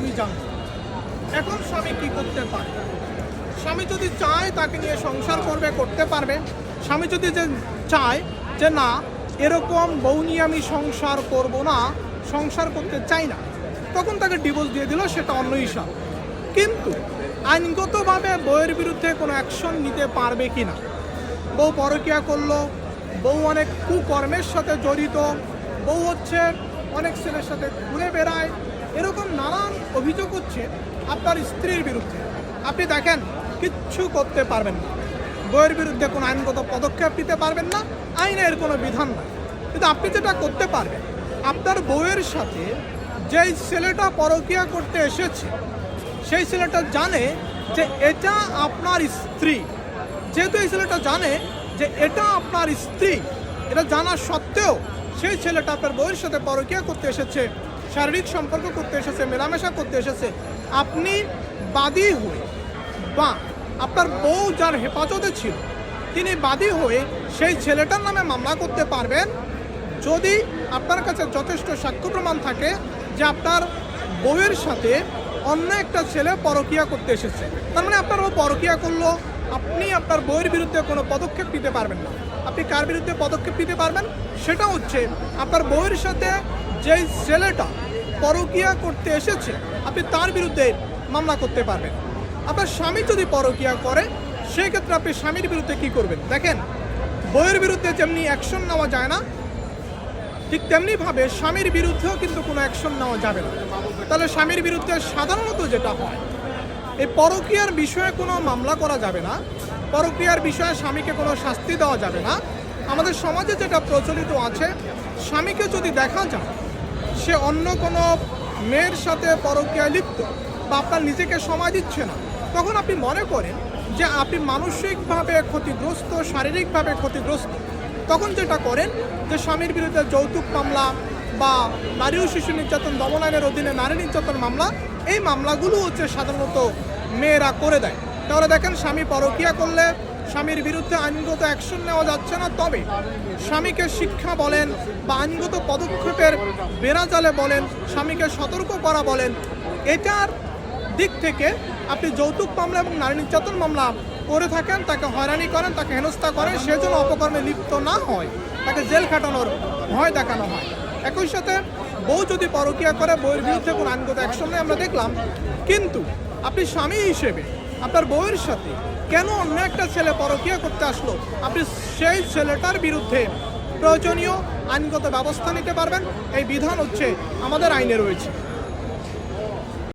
স্বামী জানত এখন স্বামী কি করতে পারে? স্বামী যদি চায়, তাকে নিয়ে সংসার করবে, করতে পারবে। স্বামী যদি যে চায় যে না, এরকম বউ নিয়ে আমি সংসার করব না, সংসার করতে চাই না, তখন তাকে ডিভোর্স দিয়ে দিল, সেটা অন্য হিসাব কিন্তু আইনগতভাবে বউয়ের বিরুদ্ধে কোনো অ্যাকশন নিতে পারবে কি না? বউ পরকিয়া করল, বউ অনেক কুকর্মের সাথে জড়িত, বউ হচ্ছে অনেক ছেলের সাথে ঘুরে বেড়ায় এরকম নানান অভিযোগ হচ্ছে আপনার স্ত্রীর বিরুদ্ধে। আপনি দেখেন, কিচ্ছু করতে পারবেন না। বইয়ের বিরুদ্ধে কোনো আইনগত পদক্ষেপ নিতে পারবেন না, আইনের কোনো বিধান নাই। কিন্তু আপনি যেটা করতে পারবেন, আপনার বউয়ের সাথে যেই ছেলেটা পরকিয়া করতে এসেছে, সেই ছেলেটা জানে যে এটা আপনার স্ত্রী। যেহেতু এই ছেলেটা জানে যে এটা আপনার স্ত্রী, এটা জানা সত্ত্বেও সেই ছেলেটা আপনার বউয়ের সাথে পরকিয়া করতে এসেছে শারীরিক সম্পর্ক করতে এসেছে, মেলামেশা করতে এসেছে। আপনি বাদী হয়ে বা আপনার বউ যার হেফাজতে ছিল, তিনি বাদী হয়ে সেই ছেলেটার নামে মামলা করতে পারবেন যদি আপনার কাছে যথেষ্ট সাক্ষ্য প্রমাণ থাকে যে আপনার বউয়ের সাথে অন্য একটা ছেলে পরকিয়া করতে এসেছে। তার মানে আপনার বউ পরকিয়া করল, আপনি আপনার বউয়ের বিরুদ্ধে কোনো পদক্ষেপ নিতে পারবেন না। আপনি কার বিরুদ্ধে পদক্ষেপ নিতে পারবেন? সেটা হচ্ছে আপনার বউয়ের সাথে যেই ছেলেটা পরকিয়া করতে এসেছে, আপনি তার বিরুদ্ধে মামলা করতে পারবেন। আপনার স্বামী যদি পরকিয়া করে, সেক্ষেত্রে আপনি স্বামীর বিরুদ্ধে কি করবেন? দেখেন বউয়ের বিরুদ্ধে যেমনি অ্যাকশন নেওয়া যায় না, ঠিক তেমনিভাবে স্বামীর বিরুদ্ধেও কিন্তু কোনো অ্যাকশন নেওয়া যাবে না। তাহলে স্বামীর বিরুদ্ধে সাধারণত যেটা হয়, এই পরকীয়ার বিষয়ে কোনো মামলা করা যাবে না, পরকীয়ার বিষয়ে স্বামীকে কোনো শাস্তি দেওয়া যাবে না। আমাদের সমাজে যেটা প্রচলিত আছে, স্বামীকে যদি দেখা যায় সে অন্য কোনো মেয়ের সাথে পরকীয়ায় লিপ্ত বা আপনার নিজেকে সময় দিচ্ছে না। তখন আপনি মনে করেন যে আপনি মানসিকভাবে ক্ষতিগ্রস্ত, শারীরিকভাবে ক্ষতিগ্রস্ত। তখন যেটা করেন যে স্বামীর বিরুদ্ধে যৌতুক মামলা বা নারী ও শিশু নির্যাতন দমন আইনের অধীনে নারী নির্যাতন মামলা, এই মামলাগুলো হচ্ছে সাধারণত মেয়েরা করে দেয়। তাহলে দেখেন স্বামী পরকিয়া করলে স্বামীর বিরুদ্ধে আইনগত অ্যাকশন নেওয়া যাচ্ছে না। তবে স্বামীকে শিক্ষা বলেন বা আইনগত পদক্ষেপের বেড়াজালে বলেন, স্বামীকে সতর্ক করা বলেন, এটার দিক থেকে আপনি যৌতুক মামলা এবং নারী নির্যাতন মামলা করে থাকেন, তাকে হয়রানি করেন, তাকে হেনস্থা করেন সে যেন অপকর্মে লিপ্ত না হয়, তাকে জেল খাটানোর ভয় দেখানো হয়। একই সাথে বউ যদি পরকিয়া করে, বউয়ের বিরুদ্ধে কোনো আইনগত অ্যাকশন নেই আমরা দেখলাম, কিন্তু আপনি স্বামী হিসেবে আপনার বউয়ের সাথে। কেন অন্য একটা ছেলে পরকিয়া করতে আসলো? আপনি সেই ছেলেটার বিরুদ্ধে প্রয়োজনীয় আইনগত ব্যবস্থা নিতে পারবেন। এই বিধান হচ্ছে আমাদের আইনে রয়েছে।